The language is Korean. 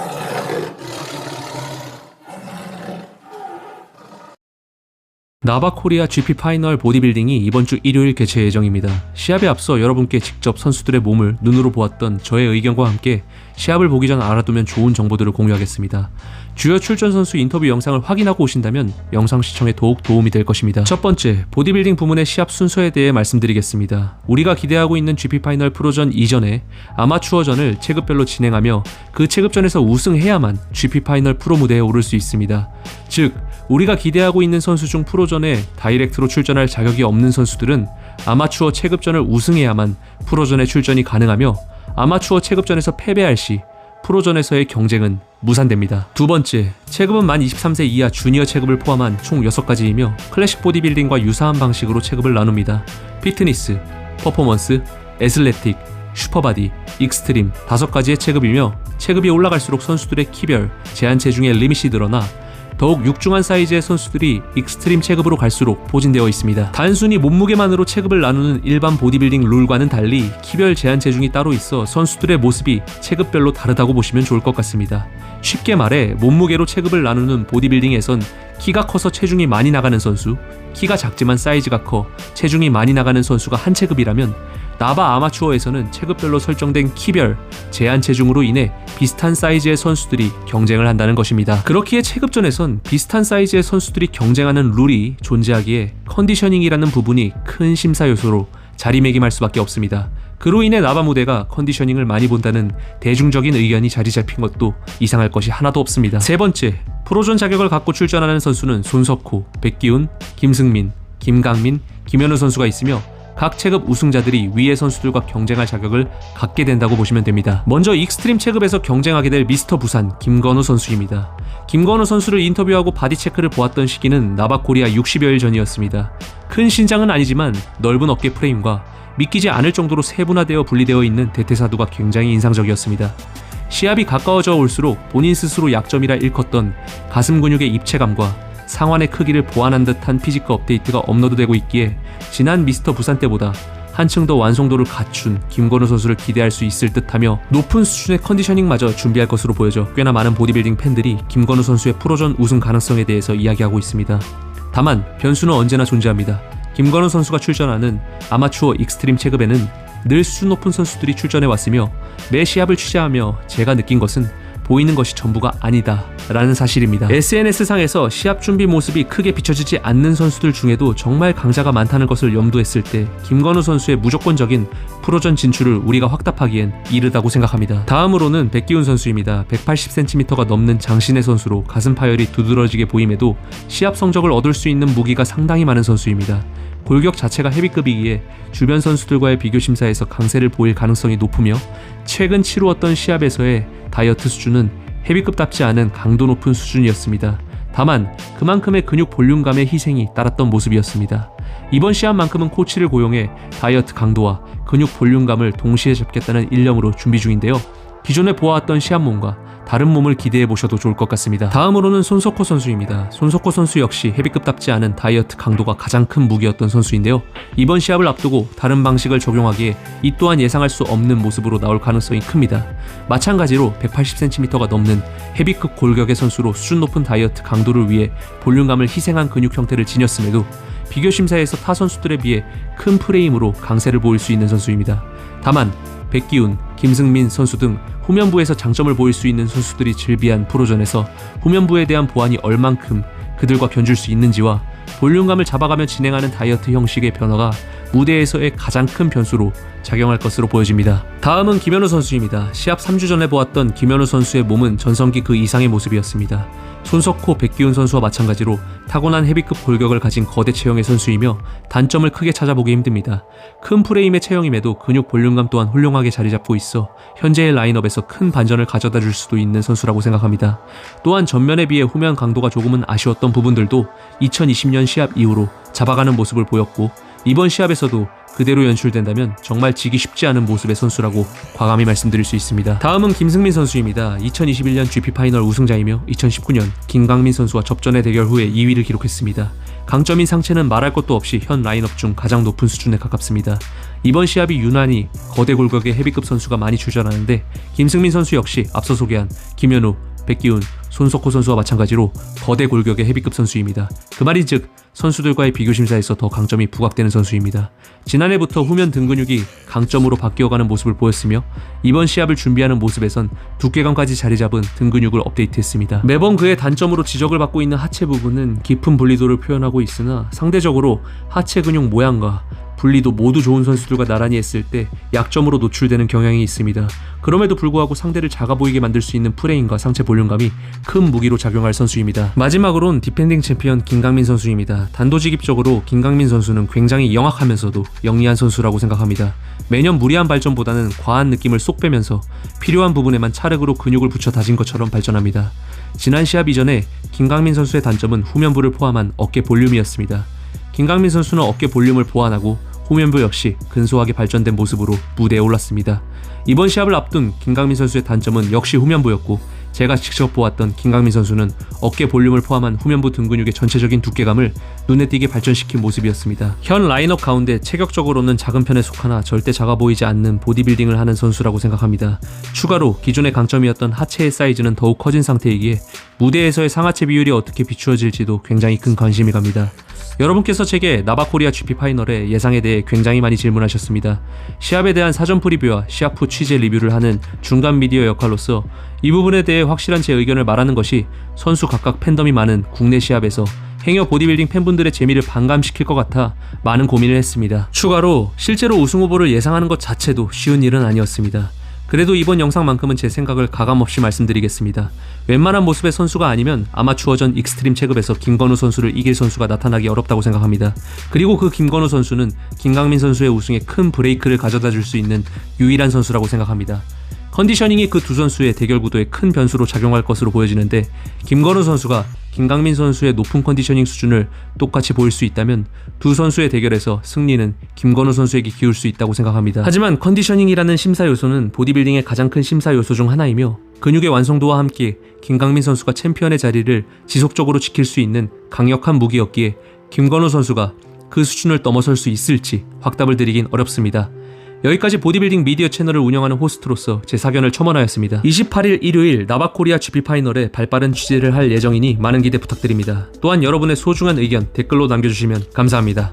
Yeah. 나바코리아 GP 파이널 보디빌딩이 이번 주 일요일 개최 예정입니다. 시합에 앞서 여러분께 직접 선수들의 몸을 눈으로 보았던 저의 의견과 함께 시합을 보기 전 알아두면 좋은 정보들을 공유하겠습니다. 주요 출전 선수 인터뷰 영상을 확인하고 오신다면 영상 시청에 더욱 도움이 될 것입니다. 첫 번째, 보디빌딩 부문의 시합 순서에 대해 말씀드리겠습니다. 우리가 기대하고 있는 GP 파이널 프로전 이전에 아마추어전을 체급별로 진행하며 그 체급전에서 우승해야만 GP 파이널 프로 무대에 오를 수 있습니다. 즉, 우리가 기대하고 있는 선수 중 프로전에 다이렉트로 출전할 자격이 없는 선수들은 아마추어 체급전을 우승해야만 프로전에 출전이 가능하며 아마추어 체급전에서 패배할 시 프로전에서의 경쟁은 무산됩니다. 두 번째, 체급은 만 23세 이하 주니어 체급을 포함한 총 6가지이며 클래식 보디빌딩과 유사한 방식으로 체급을 나눕니다. 피트니스, 퍼포먼스, 애슬레틱, 슈퍼바디, 익스트림 다섯 가지의 체급이며 체급이 올라갈수록 선수들의 키별, 제한 체중의 리밋이 늘어나 더욱 육중한 사이즈의 선수들이 익스트림 체급으로 갈수록 포진되어 있습니다. 단순히 몸무게만으로 체급을 나누는 일반 보디빌딩 룰과는 달리 키별 제한 체중이 따로 있어 선수들의 모습이 체급별로 다르다고 보시면 좋을 것 같습니다. 쉽게 말해 몸무게로 체급을 나누는 보디빌딩에선 키가 커서 체중이 많이 나가는 선수, 키가 작지만 사이즈가 커 체중이 많이 나가는 선수가 한 체급이라면 나바 아마추어에서는 체급별로 설정된 키별, 제한 체중으로 인해 비슷한 사이즈의 선수들이 경쟁을 한다는 것입니다. 그렇기에 체급전에선 비슷한 사이즈의 선수들이 경쟁하는 룰이 존재하기에 컨디셔닝이라는 부분이 큰 심사 요소로 자리매김할 수밖에 없습니다. 그로 인해 나바 무대가 컨디셔닝을 많이 본다는 대중적인 의견이 자리 잡힌 것도 이상할 것이 하나도 없습니다. 세 번째, 프로전 자격을 갖고 출전하는 선수는 손석호, 백기훈, 김승민, 김강민, 김현우 선수가 있으며 각 체급 우승자들이 위의 선수들과 경쟁할 자격을 갖게 된다고 보시면 됩니다. 먼저 익스트림 체급에서 경쟁하게 될 미스터 부산 김건우 선수입니다. 김건우 선수를 인터뷰하고 바디 체크를 보았던 시기는 나바코리아 60여일 전이었습니다. 큰 신장은 아니지만 넓은 어깨 프레임과 믿기지 않을 정도로 세분화되어 분리되어 있는 대퇴사두가 굉장히 인상적이었습니다. 시합이 가까워져 올수록 본인 스스로 약점이라 일컫던 가슴 근육의 입체감과 상완의 크기를 보완한 듯한 피지크 업데이트가 업로드되고 있기에 지난 미스터 부산 때보다 한층 더 완성도를 갖춘 김건우 선수를 기대할 수 있을 듯하며 높은 수준의 컨디셔닝마저 준비할 것으로 보여져 꽤나 많은 보디빌딩 팬들이 김건우 선수의 프로전 우승 가능성에 대해서 이야기하고 있습니다. 다만 변수는 언제나 존재합니다. 김건우 선수가 출전하는 아마추어 익스트림 체급에는 늘 수준 높은 선수들이 출전해 왔으며 매 시합을 취재하며 제가 느낀 것은 보이는 것이 전부가 아니다 라는 사실입니다. SNS상에서 시합 준비 모습이 크게 비춰지지 않는 선수들 중에도 정말 강자가 많다는 것을 염두했을 때 김건우 선수의 무조건적인 프로전 진출을 우리가 확답하기엔 이르다고 생각합니다. 다음으로는 백기훈 선수입니다. 180cm가 넘는 장신의 선수로 가슴 파열이 두드러지게 보임에도 시합 성적을 얻을 수 있는 무기가 상당히 많은 선수입니다. 골격 자체가 헤비급이기에 주변 선수들과의 비교 심사에서 강세를 보일 가능성이 높으며 최근 치루었던 시합에서의 다이어트 수준은 헤비급답지 않은 강도 높은 수준이었습니다. 다만 그만큼의 근육 볼륨감의 희생이 따랐던 모습이었습니다. 이번 시합만큼은 코치를 고용해 다이어트 강도와 근육 볼륨감을 동시에 잡겠다는 일념으로 준비 중인데요. 기존에 보아왔던 시합몸과 다른 몸을 기대해 보셔도 좋을 것 같습니다. 다음으로는 손석호 선수입니다. 손석호 선수 역시 헤비급답지 않은 다이어트 강도가 가장 큰 무기였던 선수인데요. 이번 시합을 앞두고 다른 방식을 적용하기에 이 또한 예상할 수 없는 모습으로 나올 가능성이 큽니다. 마찬가지로 180cm가 넘는 헤비급 골격의 선수로 수준 높은 다이어트 강도를 위해 볼륨감을 희생한 근육 형태를 지녔음에도 비교 심사에서 타 선수들에 비해 큰 프레임으로 강세를 보일 수 있는 선수입니다. 다만 백기훈, 김승민 선수 등 후면부에서 장점을 보일 수 있는 선수들이 즐비한 프로전에서 후면부에 대한 보완이 얼만큼 그들과 견줄 수 있는지와 볼륨감을 잡아가며 진행하는 다이어트 형식의 변화가 무대에서의 가장 큰 변수로 작용할 것으로 보여집니다. 다음은 김현우 선수입니다. 시합 3주 전에 보았던 김현우 선수의 몸은 전성기 그 이상의 모습이었습니다. 손석호, 백기훈 선수와 마찬가지로 타고난 헤비급 골격을 가진 거대 체형의 선수이며 단점을 크게 찾아보기 힘듭니다. 큰 프레임의 체형임에도 근육 볼륨감 또한 훌륭하게 자리 잡고 있어 현재의 라인업에서 큰 반전을 가져다 줄 수도 있는 선수라고 생각합니다. 또한 전면에 비해 후면 강도가 조금은 아쉬웠던 부분들도 2020년 시합 이후로 잡아가는 모습을 보였고 이번 시합에서도 그대로 연출된다면 정말 지기 쉽지 않은 모습의 선수라고 과감히 말씀드릴 수 있습니다. 다음은 김승민 선수입니다. 2021년 GP 파이널 우승자이며 2019년 김강민 선수와 접전의 대결 후에 2위를 기록했습니다. 강점인 상체는 말할 것도 없이 현 라인업 중 가장 높은 수준에 가깝습니다. 이번 시합이 유난히 거대 골격의 헤비급 선수가 많이 출전하는데 김승민 선수 역시 앞서 소개한 김현우, 백기훈, 손석호 선수와 마찬가지로 거대 골격의 헤비급 선수입니다. 그 말인즉 선수들과의 비교 심사에서 더 강점이 부각되는 선수입니다. 지난해부터 후면 등 근육이 강점으로 바뀌어가는 모습을 보였으며 이번 시합을 준비하는 모습에선 두께감까지 자리 잡은 등 근육을 업데이트했습니다. 매번 그의 단점으로 지적을 받고 있는 하체 부분은 깊은 분리도를 표현하고 있으나 상대적으로 하체 근육 모양과 분리도 모두 좋은 선수들과 나란히 했을 때 약점으로 노출되는 경향이 있습니다. 그럼에도 불구하고 상대를 작아 보이게 만들 수 있는 프레임과 상체 볼륨감이 큰 무기로 작용할 선수입니다. 마지막으론 디펜딩 챔피언 김강민 선수입니다. 단도직입적으로 김강민 선수는 굉장히 영악하면서도 영리한 선수라고 생각합니다. 매년 무리한 발전보다는 과한 느낌을 쏙 빼면서 필요한 부분에만 차력으로 근육을 붙여 다진 것처럼 발전합니다. 지난 시합 이전에 김강민 선수의 단점은 후면부를 포함한 어깨 볼륨이었습니다. 김강민 선수는 어깨 볼륨을 보완하고 후면부 역시 근소하게 발전된 모습으로 무대에 올랐습니다. 이번 시합을 앞둔 김강민 선수의 단점은 역시 후면부였고 제가 직접 보았던 김강민 선수는 어깨 볼륨을 포함한 후면부 등 근육의 전체적인 두께감을 눈에 띄게 발전시킨 모습이었습니다. 현 라인업 가운데 체격적으로는 작은 편에 속하나 절대 작아 보이지 않는 보디빌딩을 하는 선수라고 생각합니다. 추가로 기존의 강점이었던 하체의 사이즈는 더욱 커진 상태이기에 무대에서의 상하체 비율이 어떻게 비추어질지도 굉장히 큰 관심이 갑니다. 여러분께서 제게 나바코리아 GP 파이널의 예상에 대해 굉장히 많이 질문하셨습니다. 시합에 대한 사전 프리뷰와 시합 후 취재 리뷰를 하는 중간 미디어 역할로서 이 부분에 대해 확실한 제 의견을 말하는 것이 선수 각각 팬덤이 많은 국내 시합에서 행여 보디빌딩 팬분들의 재미를 반감시킬 것 같아 많은 고민을 했습니다. 추가로 실제로 우승 후보를 예상하는 것 자체도 쉬운 일은 아니었습니다. 그래도 이번 영상만큼은 제 생각을 가감없이 말씀드리겠습니다. 웬만한 모습의 선수가 아니면 아마추어전 익스트림 체급에서 김건우 선수를 이길 선수가 나타나기 어렵다고 생각합니다. 그리고 그 김건우 선수는 김강민 선수의 우승에 큰 브레이크를 가져다 줄 수 있는 유일한 선수라고 생각합니다. 컨디셔닝이 그 두 선수의 대결 구도에 큰 변수로 작용할 것으로 보여지는데 김건우 선수가 김강민 선수의 높은 컨디셔닝 수준을 똑같이 보일 수 있다면 두 선수의 대결에서 승리는 김건우 선수에게 기울 수 있다고 생각합니다. 하지만 컨디셔닝이라는 심사 요소는 보디빌딩의 가장 큰 심사 요소 중 하나이며 근육의 완성도와 함께 김강민 선수가 챔피언의 자리를 지속적으로 지킬 수 있는 강력한 무기였기에 김건우 선수가 그 수준을 넘어설 수 있을지 확답을 드리긴 어렵습니다. 여기까지 보디빌딩 미디어 채널을 운영하는 호스트로서 제 사견을 첨언하였습니다. 28일 일요일 나바코리아 GP 파이널에 발빠른 취재를 할 예정이니 많은 기대 부탁드립니다. 또한 여러분의 소중한 의견 댓글로 남겨주시면 감사합니다.